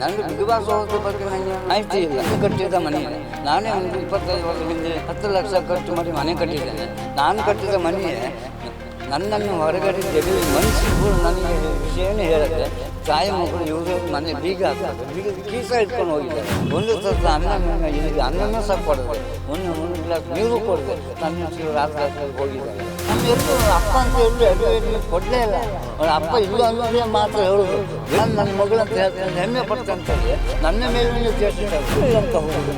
ನನಗೆ big boss ಬಗ್ಗೆ ನನಗೆ ಮಾಹಿತಿ ಇಲ್ಲ. ನಾನು ಕಟ್ಟಿದ ಮನೆ. ನಾನೇ ಒಂದು ಇಪ್ಪತ್ತೈದು ವರ್ಷ ಹಿಂದೆ ಹತ್ತು ಲಕ್ಷ ಖರ್ಚು ಮಾಡಿ ಮನೆ ಕಟ್ಟಿದ್ದೇನೆ ನಾನು ಕಟ್ಟಿದ ಮನೆಯೇ ನನ್ನನ್ನು ಹೊರಗಡೆ ಜಗಲಿ ಮನಸ್ಸಿಗೂ ನನಗೆ ವಿಷಯನೇ ಹೇಳುತ್ತೆ ತಾಯಿ ಮಕ್ಕಳು ಇವರು ಮನೆ ಬೀಗ ಬೀಗ ಕೀಸ ಇಟ್ಕೊಂಡು ಹೋಗಿದ್ದಾರೆ. ಒಂದು ಸ್ವಲ್ಪ ಅನ್ನ ಇದಕ್ಕೆ ಅನ್ನನೂ ಸಹ ಕೊಡದೆ ಒಂದು ಒಂದು ಗ್ಲಾಸ್ ನೀರು ಕೊಡದೆ ತನ್ನ ರಾತ್ರಿ ರಾತ್ರಿ ಹೋಗಿದ್ದಾರೆ. ನಮ್ಮೆಲ್ಲರೂ ಅಪ್ಪ ಅಂತ ಹೇಳಿ ಅಡುಗೆ ಕೊಡಲೇ ಇಲ್ಲ. ಅವ್ರ ಅಪ್ಪ ಇಲ್ಲ ಅನ್ನೋದೇ ಮಾತ್ರ ಹೇಳೋದು. ನಾನು ನನ್ನ ಮಗಳಂತ ಹೇಳ್ತೀನಿ ಹೆಮ್ಮೆ ಪಡ್ತಂತ ನನ್ನ ಮೇಲೆ ದೇಶ ಅಂತ ಹೋಗುದು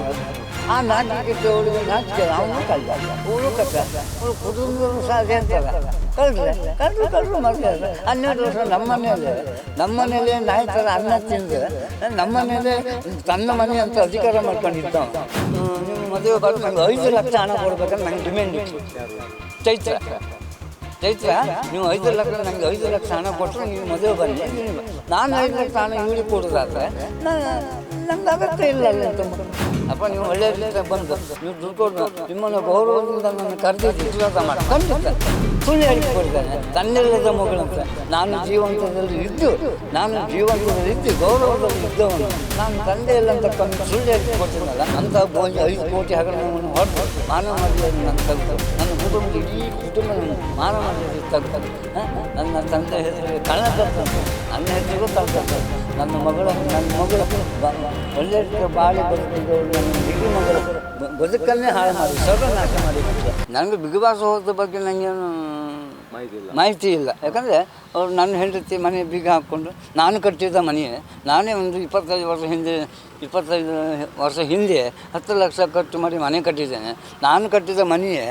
ಆ ನಾಟಕಕ್ಕೆ ಅವಳಿಗೆ ನಾಚಿಕೆ ಅವನು ಕಳ್ಳ ಅವಳು ಕಟ್ಟ ಅವಳು ಕುಟುಂಬದವರು ಸಾಧ್ಯ ಅಂತಾರ. ಕಳ್ರೆ ಕಳ್ರು ಕಳ್ರು ಮಾಡ್ತಾರೆ ಹನ್ನೆರಡು ವರ್ಷ ನಮ್ಮನೇಲೆ ನಮ್ಮನೇಲೆ ನಾಯಿ ಥರ ಅನ್ನ ತಿಂದು ನಮ್ಮನೇಲೆ ತನ್ನ ಮನೆ ಅಂತ ಅಧಿಕಾರ ಮಾಡ್ಕೊಂಡಿದ್ದ. ನೀವು ಮದುವೆ ಬಂದು ನಂಗೆ ಐದು ಲಕ್ಷ ಹಣ ಕೊಡ್ಬೇಕಂತ ನಂಗೆ ಡಿಮ್ಯಾಂಡ್ ಇತ್ತು. ಚೈತ್ರ. ಚೈತ್ರ, ನೀವು ಐದು ಲಕ್ಷ ನನಗೆ ಐದು ಲಕ್ಷ ಹಣ ಕೊಟ್ಟರೆ ನೀವು ಮದುವೆ ಬನ್ನಿ ನಾನು ಐದು ಲಕ್ಷ ಹಣ ಇವಳಿಗೆ ಕೊಡೋದಾದ್ರೆ ನಂಗೆ ಅಗತ್ಯ ಇಲ್ಲ ಅಲ್ಲ ಅಂತ. ಅಪ್ಪ, ನೀವು ಒಳ್ಳೆ ರೀತಿಯಾಗಿ ಬಂದು ನೀವು ದುಡ್ಡು ಕೊಡು ನಿಮ್ಮನ್ನು ಗೌರವದಿಂದ ನನ್ನ ಕರೆದಿದ್ದು ವಿಶ್ವಾಸ ಮಾಡಿ. ಖಂಡಿತ. ಸುಳ್ಳು ಹೇಳಿಕೆ ಕೊಡ್ತಾನೆ ತನ್ನೆಲ್ಲದ ಮಗಳಂತ ನಾನು ಜೀವಂತದಲ್ಲಿ ಇದ್ದು, ನಾನು ಜೀವಂತದಲ್ಲಿ ಇದ್ದು, ಗೌರವದಲ್ಲಿ ಇದ್ದವನು. ನಾನು ತಂದೆ ಇಲ್ಲ ಅಂತ ಕಮ್ಮಿ ಸುಳ್ಳು ಹೇಳಿಕೆ ಕೊಡ್ತೀನಲ್ಲ ಅಂತ ಬೋಂಜಿ ಐದು ಕೋಟಿ ಹಗರಣವನ್ನು ಹೊಡೆದು ಮಾನವ ಮರ್ಯಾದೆ ನನ್ನ ತೆಗೆದು, ನನ್ನ ಕುಟುಂಬದ ಇಡೀ ಕುಟುಂಬ ಮಾನವ ಮರ್ಯಾದೆ ತೆಗೆದು ನನ್ನ ತಂದೆ ಹೆಸರಿಗೆ ಕಳ್ಳ ತರ್ತದೆ ನನ್ನ ಹೆಸರಿಗೂ ತರ್ತಂತೆ ನನ್ನ ಮಗಳು ನನ್ನ ಮಗಳು ಬ- ಒಳ್ಳೆ ಬಾಳಿ ಬದುಕಿದ್ದವಳು ನನ್ನ ಬಿಗಿ ಮಗಳು ಬದುಕನ್ನೇ ಹಾಳು ಮಾಡಿ ಸರ್ವನಾಶ ಮಾಡಿ ನನಗೆ ಬಿಗ್ ಬಾಸ್ ಹೋದ ಬಗ್ಗೆ ನನಗೇನು ಮಾಹಿತಿ ಇಲ್ಲ. ಯಾಕಂದರೆ ಅವರು ನನ್ನ ಹೆಂಡತಿ ಮನೆ ಬೀಗ ಹಾಕ್ಕೊಂಡು ನಾನು ಕಟ್ಟಿದ್ದ ಮನೆ ನಾನೇ ಒಂದು ಇಪ್ಪತ್ತೈದು ವರ್ಷ ಹಿಂದೆ ಇಪ್ಪತ್ತೈದು ವರ್ಷ ಹಿಂದೆ ಹತ್ತು ಲಕ್ಷ ಖರ್ಚು ಮಾಡಿ ಮನೆ ಕಟ್ಟಿದ್ದೇನೆ. ನಾನು ಕಟ್ಟಿದ ಮನೆಯೇ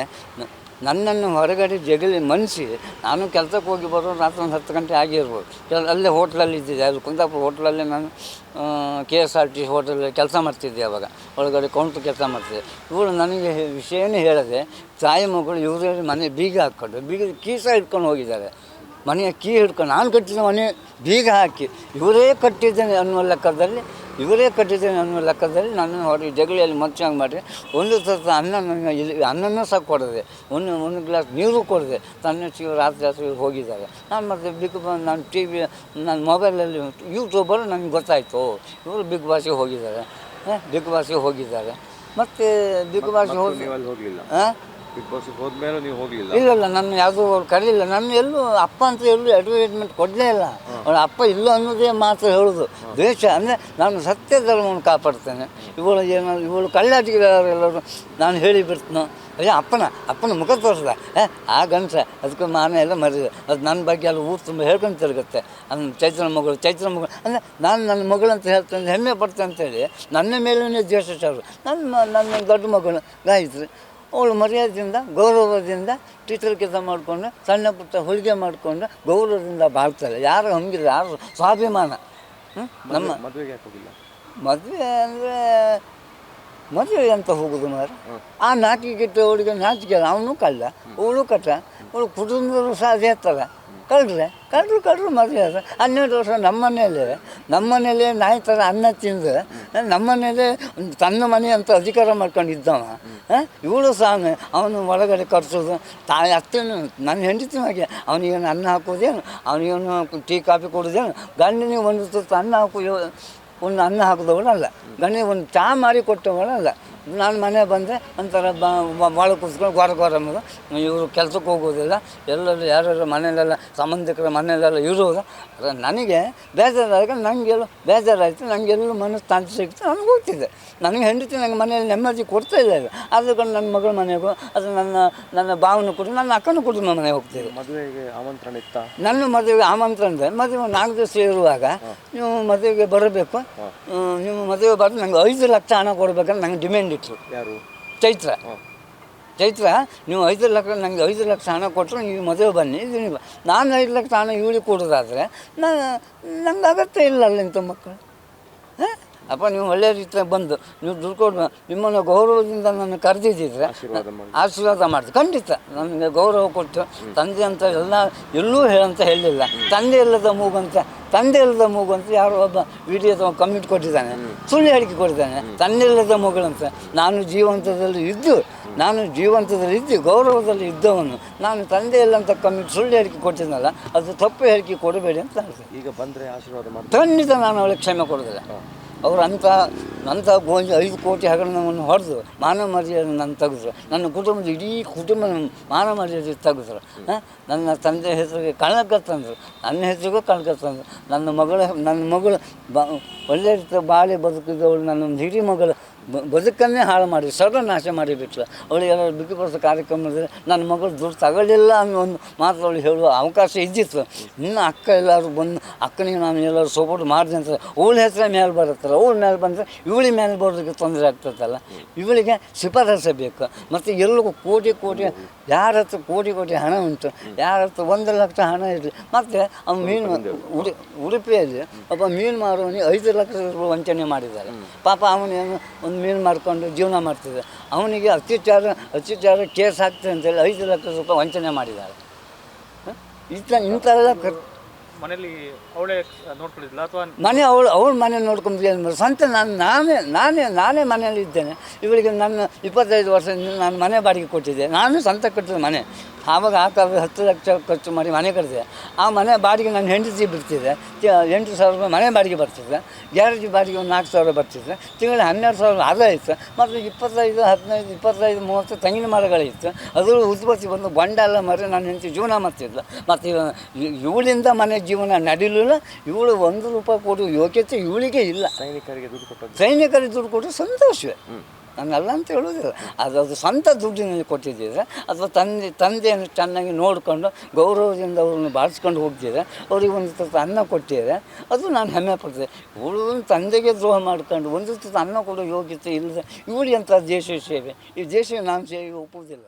ನನ್ನನ್ನು ಹೊರಗಡೆ ಜಗಲಿ ಮನಸಿ ನಾನು ಕೆಲಸಕ್ಕೆ ಹೋಗಿ ಬರೋ ರಾತ್ರಿ ಒಂದು ಹತ್ತು ಗಂಟೆ ಆಗಿರ್ಬೋದು. ಕೆಲ ಅಲ್ಲೇ ಹೋಟ್ಲಲ್ಲಿ ಇದ್ದಿದ್ದೆ. ಅದು ಕುಂದಾಪುರ ಹೋಟ್ಲಲ್ಲಿ ನಾನು ಕೆ ಎಸ್ ಆರ್ ಟಿ ಹೋಟೆಲಲ್ಲಿ ಕೆಲಸ ಮಾಡ್ತಿದ್ದೆ ಅವಾಗ. ಒಳಗಡೆ ಕೌಂಟ್ರ್ ಕೆಲಸ ಮಾಡ್ತಿದ್ದೆ. ಇವಳು ನನಗೆ ವಿಷಯನೇ ಹೇಳದೆ ತಾಯಿ ಮಗಳು ಇವರಲ್ಲಿ ಮನೆ ಬೀಗ ಹಾಕ್ಕೊಂಡು, ಬೀಗ ಕೀಸ ಇಟ್ಕೊಂಡು ಹೋಗಿದ್ದಾರೆ. ಮನೆಯ ಕೀ ಹಿಡ್ಕೊಂಡು, ನಾನು ಕಟ್ಟಿದ ಮನೆ ಬೀಗ ಹಾಕಿ, ಇವರೇ ಕಟ್ಟಿದ್ದೇನೆ ಅನ್ನುವ ಲೆಕ್ಕದಲ್ಲಿ ಇವರೇ ಕಟ್ಟಿದ್ದೇನೆ ನನ್ನ ಲೆಕ್ಕದಲ್ಲಿ. ನನ್ನನ್ನು ಹೊರಗೆ ಜಗಳಿಯಲ್ಲಿ ಮಚ್ಚಂಗೆ ಮಾಡಿ ಒಂದು ಸ್ವಲ್ಪ ಅನ್ನ ನನ್ನ ಇಲ್ಲಿ ಅನ್ನನೂ ಸಹ ಕೊಡದೆ ಒಂದು ಒಂದು ಗ್ಲಾಸ್ ನೀರು ಕೊಡದೆ ತನ್ನ ಶಿವ ರಾತ್ರಿ ರಾತ್ರಿ ಹೋಗಿದ್ದಾರೆ. ನಾನು ಮತ್ತೆ ಬಿಗ್ ಬಾಸ್ ನಾನು ಟಿ ವಿ ನನ್ನ ಮೊಬೈಲಲ್ಲಿ ಯೂಟ್ಯೂಬಲ್ಲಿ ನನಗೆ ಗೊತ್ತಾಯಿತು. ಇವರು ಬಿಗ್ ಬಾಸಿಗೆ ಹೋಗಿದ್ದಾರೆ. ಬಿಗ್ ಬಾಸಿಗೆ ಹೋಗಿದ್ದಾರೆ. ಮತ್ತು ಬಿಗ್ ಬಾಸ್ಗೆ ಹೋಗಿ ನೀವು ಅಲ್ಲಿ ಹಾಂ? ಬಿಗ್ ಬಾಸ್ ಹೋದ್ಮೇಲೆ ನೀವು ಹೋಗ್ಲಿಲ್ಲ? ಇಲ್ಲ ನಾನು ನನ್ನ ಯಾವುದೂ ಅವ್ರು ಕರೀಲಿಲ್ಲ. ನನ್ನ ಎಲ್ಲೂ ಅಪ್ಪ ಅಂತ ಎಲ್ಲೂ ಅಡ್ವರ್ಟೈಸ್ಮೆಂಟ್ ಕೊಡಲೇ ಇಲ್ಲ. ಅವಳ ಅಪ್ಪ ಇಲ್ಲ ಅನ್ನೋದೇ ಮಾತ್ರ ಹೇಳೋದು. ದ್ವೇಷ ಅಂದರೆ ನಾನು ಸತ್ಯ ಧರ್ಮವನ್ನು ಕಾಪಾಡ್ತೇನೆ. ಇವಳು ಏನೋ ಇವಳು ಕಳ್ಳಾಟಿಗೆಲ್ಲರೂ ನಾನು ಹೇಳಿ ಬಿಡ್ತೀನೋ. ಅಯ್ಯ ಅಪ್ಪನ ಅಪ್ಪನ ಮುಖ ತೋರಿಸ್ದ. ಏ ಆ ಗಂಟ ಅದಕ್ಕೆ ಮಾನ ಎಲ್ಲ ಮರಿದೆ ಅದು ನನ್ನ ಬಗ್ಗೆ ಎಲ್ಲ ಊರು ತುಂಬ ಹೇಳ್ಕೊಂಡು ತಿರುಗುತ್ತೆ. ಅನ್ನ ಚೈತ್ರ ಮಗಳು ಚೈತ್ರ ಮಗಳು ಅಂದರೆ ನಾನು ನನ್ನ ಮಗಳು ಅಂತ ಹೇಳ್ತೇನೆ ಹೆಮ್ಮೆ ಪಡ್ತೇನೆ ಅಂತೇಳಿ ನನ್ನ ಮೇಲೂ ದ್ವೇಷ ನನ್ನ ನನ್ನ ದೊಡ್ಡ ಮಗಳು ಗಾಯತ್ರಿ ಅವಳು ಮರ್ಯಾದೆಯಿಂದ ಗೌರವದಿಂದ ಟೀಚರ್ ಕೆಲಸ ಮಾಡಿಕೊಂಡು ಸಣ್ಣ ಪುಟ್ಟ ಹೊಲಿಗೆ ಮಾಡಿಕೊಂಡು ಗೌರವದಿಂದ ಬಾಳ್ತಾರೆ ಯಾರು ಹಂಗಿಲ್ಲ ಯಾರು ಸ್ವಾಭಿಮಾನ? ನಮ್ಮ ಮದುವೆಗೆ ಹೋಗಿಲ್ಲ? ಮದುವೆ ಅಂದರೆ ಮದುವೆ ಅಂತ ಹೋಗುದು ಮಾರ ಆ ನಾಚಿಕೆ ಅವಳಿಗೆ ನಾಚಿಕೆ ಅವನು ಕಳ್ಳ ಅವಳು ಕಟ್ಟ ಅವಳು ಕುಟುಂಬದವರು ಸಹ ಅದೇ ಥರ. ಕಳ್ರೆ ಕಳ್ಳರು ಕಳ್ಳರು ಮದುವೆ ಹನ್ನೆರಡು ವರ್ಷ ನಮ್ಮನೇಲಿ ನಮ್ಮನೇಲೆ ನಾಯಿ ಥರ ಅನ್ನ ತಿಂದು ನಮ್ಮನೇಲಿ ತನ್ನ ಮನೆ ಅಂತ ಅಧಿಕಾರ ಮಾಡ್ಕೊಂಡು ಇದ್ದವ ಇವಳು ಸಾಮೆ ಅವನು ಒಳಗಡೆ ಕರ್ಸೋದು. ತಾಯಿ ಅತ್ತೇನು, ನನ್ನ ಹೆಂಡತಿ ಹಾಗೆ. ಅವನಿಗೇನು ಅನ್ನ ಹಾಕೋದೇನು? ಅವನಿಗೇನು ಟೀ, ಕಾಫಿ ಕೊಡೋದೇನು? ಗಂಡನಿಗೆ ಒಂದು ತುತ್ತು ಅನ್ನ ಹಾಕೋ, ಒಂದು ಅನ್ನ ಹಾಕಿದವಳಲ್ಲ. ಗಂಡನಿಗೆ ಒಂದು ಚಾ ಮಾರಿ ಕೊಟ್ಟವಳಲ್ಲ. ನಾನು ಮನೆ ಬಂದರೆ ಒಂಥರ ಭಾಳ ಕೂತ್ಕೊಂಡು ಗೋರ ಗೋರ ಮಗ ಇವರು ಕೆಲ್ಸಕ್ಕೆ ಹೋಗೋದಿಲ್ಲ. ಎಲ್ಲರೂ ಯಾರ್ಯಾರು ಮನೆಯಲ್ಲೆಲ್ಲ ಸಂಬಂಧಿಕರ ಮನೆಯಲ್ಲೆಲ್ಲ ಇರೋದು ನನಗೆ ಬೇಜಾರಾಗ ನನಗೆಲ್ಲ ಬೇಜಾರಾಯಿತು ನನಗೆಲ್ಲೂ ಮನಸ್ಸು ತಾಂತಿ ಸಿಕ್ತು ನನಗೆ ಹೋಗ್ತಿದ್ದೆ. ನನಗೆ ಹೆಂಡತಿ ನನಗೆ ಮನೆಯಲ್ಲಿ ನೆಮ್ಮದಿ ಕೊಡ್ತಾ ಇಲ್ಲ ಅದಕ್ಕೊಂಡು ನನ್ನ ಮಗಳ ಮನೆಗೂ ಅದು ನನ್ನ ನನ್ನ ಭಾವನೆ ಕೂಡ ನನ್ನ ಅಕ್ಕನ ಕುಟುಂಬ ಮನೆಗೆ ಹೋಗ್ತಿದ್ದೆ ಮದುವೆಗೆ ಆಮಂತ್ರಣ ಇತ್ತು? ನನ್ನ ಮದುವೆಗೆ ಆಮಂತ್ರಣದ ಮದುವೆ ನಾಲ್ಕು ದಿವಸ ಇರುವಾಗ ನೀವು ಮದುವೆಗೆ ಬರಬೇಕು. ನಿಮ್ಮ ನೀವು ಮದುವೆ ಬರೋದು ನಂಗೆ ಐದು ಲಕ್ಷ ಹಣ ಕೊಡ್ಬೇಕಂತ ನಂಗೆ ಡಿಮ್ಯಾಂಡ್ ಇತ್ತು ಯಾರು? ಚೈತ್ರ. ಚೈತ್ರ ನೀವು ಐದು ಲಕ್ಷ ನನಗೆ ಐದು ಲಕ್ಷ ಹಣ ಕೊಟ್ಟರು ನೀವು ಮದುವೆ ಬನ್ನಿ ನೀವು. ನಾನು ಐದು ಲಕ್ಷ ಹಣ ಇವಳಿಗೆ ಕೊಡೋದಾದರೆ ನಾನು ನಂಗೆ ಅಗತ್ಯ ಇಲ್ಲ ಅಲ್ಲಿಂತ ಮಕ್ಕಳು. ಅಪ್ಪ ನೀವು ಒಳ್ಳೆ ರೀತಿಯ ಬಂದು ನೀವು ದುಡ್ಡು ಕೊಡು ನಿಮ್ಮನ್ನು ಗೌರವದಿಂದ ನನ್ನ ಕರೆದಿದ್ದಿದ್ರೆ ಆಶೀರ್ವಾದ ಮಾಡಿದೆ ಖಂಡಿತ ನನಗೆ ಗೌರವ ಕೊಟ್ಟು ತಂದೆ ಅಂತ ಎಲ್ಲ ಎಲ್ಲೂ ಹೇಳಂತ ಹೇಳಿಲ್ಲ. ತಂದೆ ಇಲ್ಲದ ಮೂಗಂತ ತಂದೆ ಇಲ್ಲದ ಮೂಗು ಅಂತ ಯಾರೋ ಒಬ್ಬ ವಿಡಿಯೋ ಕಮಿಟ್ ಕೊಟ್ಟಿದ್ದಾನೆ ಸುಳ್ಳು ಹೇಳಿಕೆ ಕೊಟ್ಟಿದ್ದಾನೆ. ತಂದೆ ಇಲ್ಲದ ಮಗಳಂತ ನಾನು ಜೀವಂತದಲ್ಲಿ ಇದ್ದು ನಾನು ಜೀವಂತದಲ್ಲಿ ಇದ್ದು ಗೌರವದಲ್ಲಿ ಇದ್ದವನು ನಾನು ತಂದೆ ಇಲ್ಲ ಅಂತ ಕಮಿಟ್ ಸುಳ್ಳು ಹೇಳಿಕೆ ಕೊಟ್ಟಿದ್ನಲ್ಲ ಅದು ತಪ್ಪು ಹೇಳಿಕೆ ಕೊಡಬೇಡಿ ಅಂತ ಈಗ ಬಂದರೆ ಆಶೀರ್ವಾದ ಮಾಡಿ ಖಂಡಿತ ನಾನು ಅವಳಿಗೆ ಕ್ಷಮೆ ಕೊಡೋದಿಲ್ಲ ಅವ್ರು ಅಂತ ನಂಥ ಗೋಂಜಿ ಐದು ಕೋಟಿ ಹಗರಣವನ್ನು ಹೊಡೆದು ಮಾನವ ಮರ್ಯಾದೆ ನನ್ನ ತೆಗೆದ್ರು. ನನ್ನ ಕುಟುಂಬದ ಇಡೀ ಕುಟುಂಬ ಮಾನವ ಮರ್ಯಾದೆ ತೆಗೆದ್ರು. ನನ್ನ ತಂದೆ ಹೆಸರಿಗೆ ಕಣಕ ತಂದರು. ನನ್ನ ಹೆಸರಿಗೂ ಕಣಕ ತಂದರು. ನನ್ನ ಮಗಳ, ನನ್ನ ಮಗಳು ಬ, ಒಳ್ಳೆ ರೀತಿಯ ಬಾಳೆ ಬದುಕಿದವಳು ನನ್ನ ಹಿರಿ ಮಗಳು ಬದುಕನ್ನೇ ಹಾಳು ಮಾಡಿ ಸರ್ವನಾಶ ಮಾಡಿಬಿಟ್ಲು. ಅವಳಿಗೆ ಎಲ್ಲರೂ ಬಿಗಿಪಡಿಸೋ ಕಾರ್ಯಕ್ರಮದಲ್ಲಿ ನನ್ನ ಮಗಳು ದುಡ್ಡು ತಗೊಳ್ಳಿಲ್ಲ ಅನ್ನೋ ಒಂದು ಮಾತು ಅವಳು ಹೇಳುವ ಅವಕಾಶ ಇದ್ದಿತ್ತು. ಇನ್ನು ಅಕ್ಕ ಎಲ್ಲರೂ ಬಂದು, ಅಕ್ಕನಿಗೆ ನಾನು ಎಲ್ಲರೂ ಸಪೋರ್ಟ್ ಮಾಡಿದೆ ಅಂತ, ಅವಳ ಹೆಸರೇ ಮೇಲೆ ಬರುತ್ತಲ್ಲ ಅವಳ ಮೇಲೆ ಬಂದರೆ ಇವಳಿ ಮೇಲೆ ಬರೋದಕ್ಕೆ ತೊಂದರೆ ಆಗ್ತದಲ್ಲ. ಇವಳಿಗೆ ಶಿಫಾರಸೆ ಬೇಕು. ಮತ್ತು ಎಲ್ಲಿಗೂ ಕೋಟಿ ಕೋಟಿ, ಯಾರ ಹತ್ರ ಕೋಟಿ ಕೋಟಿ ಹಣ ಉಂಟು, ಯಾರ ಹತ್ರ ಒಂದು ಲಕ್ಷ ಹಣ ಇರಲಿ, ಮತ್ತು ಅವ್ನು ಮೀನು ಉಡಿ ಉಡುಪಿಯಲ್ಲಿ ಒಬ್ಬ ಮೀನು ಮಾರುವವನಿಗೆ ಐದು ಲಕ್ಷ ರೂಪಾಯಿ ವಂಚನೆ ಮಾಡಿದ್ದಾರೆ. ಪಾಪ ಅವನೇನು ಒಂದು ಮೀನು ಮಾಡಿಕೊಂಡು ಜೀವನ ಮಾಡ್ತಿದ್ದೆ ಅವನಿಗೆ ಅತ್ಯಾಚಾರ ಅತ್ಯಾಚಾರ ಕೇಸ್ ಆಗ್ತದೆ ಅಂತೇಳಿ ಐದು ಲಕ್ಷ ರೂಪಾಯಿ ವಂಚನೆ ಮಾಡಿದ್ದಾರೆ. ಇಂಥ ಇಂಥ, ಇಂಥವೆಲ್ಲ ಮನೇಲಿ ಅವಳೇ ನೋಡ್ಕೊಂಡಿದ್ಲ ಅಥವಾ ಮನೆ ಅವಳು, ಅವಳ ಮನೆ ಮಾಡೋದು? ಸ್ವಂತ ನಾನು, ನಾನೇ ನಾನೇ ನಾನೇ ಮನೆಯಲ್ಲಿ ಇದ್ದೇನೆ. ಇವಳಿಗೆ ನನ್ನ ಇಪ್ಪತ್ತೈದು ವರ್ಷದಿಂದ ನಾನು ಮನೆ ಬಾಡಿಗೆ ಕೊಟ್ಟಿದ್ದೆ. ನಾನು ಸ್ವಂತ ಕಟ್ಟಿದ ಮನೆ. ಆವಾಗ ಆ ಕಾಲ ಹತ್ತು ಲಕ್ಷ ಖರ್ಚು ಮಾಡಿ ಮನೆ ಕಟ್ಟಿದೆ. ಆ ಮನೆ ಬಾಡಿಗೆ ನನ್ನ ಹೆಂಡತಿ ಬಿಡ್ತಿದ್ದೆ ಎಂಟು ಸಾವಿರ ರೂಪಾಯಿ ಮನೆ ಬಾಡಿಗೆ ಬರ್ತಿದ್ದೆ ಗ್ಯಾರೇಜ್ ಬಾಡಿಗೆ ಒಂದು ನಾಲ್ಕು ಸಾವಿರ ಬರ್ತಿದ್ದೆ ತಿಂಗಳು ಹನ್ನೆರಡು ಸಾವಿರ ಆದಾಯ ಇತ್ತು. ಮತ್ತು ಇಪ್ಪತ್ತೈದು, ಹದಿನೈದು, ಇಪ್ಪತ್ತೈದು, ಮೂವತ್ತು ತೆಂಗಿನ ಮರಗಳಿತ್ತು ಅದು ಉತ್ಪತ್ತಿ ಬಂದು ಬಂಡೆಲ್ಲ ಮರ ನನ್ನ ಹೆಂಡತಿ ಜೀವನ ಮಾಡ್ತಿದ್ಲು. ಮತ್ತು ಇವ- ಇವಳಿಂದ ಮನೆ ಜೀವನ ನಡೀಲಿಲ್ಲ. ಇವಳು ಒಂದು ರೂಪಾಯಿ ಕೊಡುವ ಯೋಗ್ಯತೆ ಇವಳಿಗೆ ಇಲ್ಲ. ಸೈನಿಕರಿಗೆ ದುಡ್ಡು ಕೊಟ್ಟದ್ದು. ಸೈನಿಕರಿಗೆ ದುಡ್ಡು ಕೊಟ್ಟರೆ ಸಂತೋಷವೇ. ನನ್ನಲ್ಲ ಅಂತ ಹೇಳೋದಿಲ್ಲ ಅದು ಅದು ಸ್ವಂತ ದುಡ್ಡಿನಲ್ಲಿ ಕೊಟ್ಟಿದ್ದಿದ್ರೆ ಅಥವಾ ತಂದೆ ತಂದೆಯನ್ನು ಚೆನ್ನಾಗಿ ನೋಡಿಕೊಂಡು ಗೌರವದಿಂದ ಅವ್ರನ್ನ ಬಾಳಿಸ್ಕೊಂಡು ಹೋಗ್ತಿದ್ರೆ ಅವ್ರಿಗೆ ಒಂದು ತುತ್ತು ಅನ್ನ ಕೊಟ್ಟಿದ್ರೆ ಅದು ನಾನು ಹೆಮ್ಮೆ ಪಡ್ತೇನೆ. ಇವಳು ತಂದೆಗೆ ದ್ರೋಹ ಮಾಡ್ಕೊಂಡು ಒಂದು ತುತ್ತು ಅನ್ನ ಕೊಡೋ ಯೋಗ್ಯತೆ ಇಲ್ಲದೆ ಇವಳಿ ಅಂತ ದೇಶ ಸೇವೆ. ಈ ದೇಶ ನಾನು ಸೇವೆ ಒಪ್ಪುವುದಿಲ್ಲ.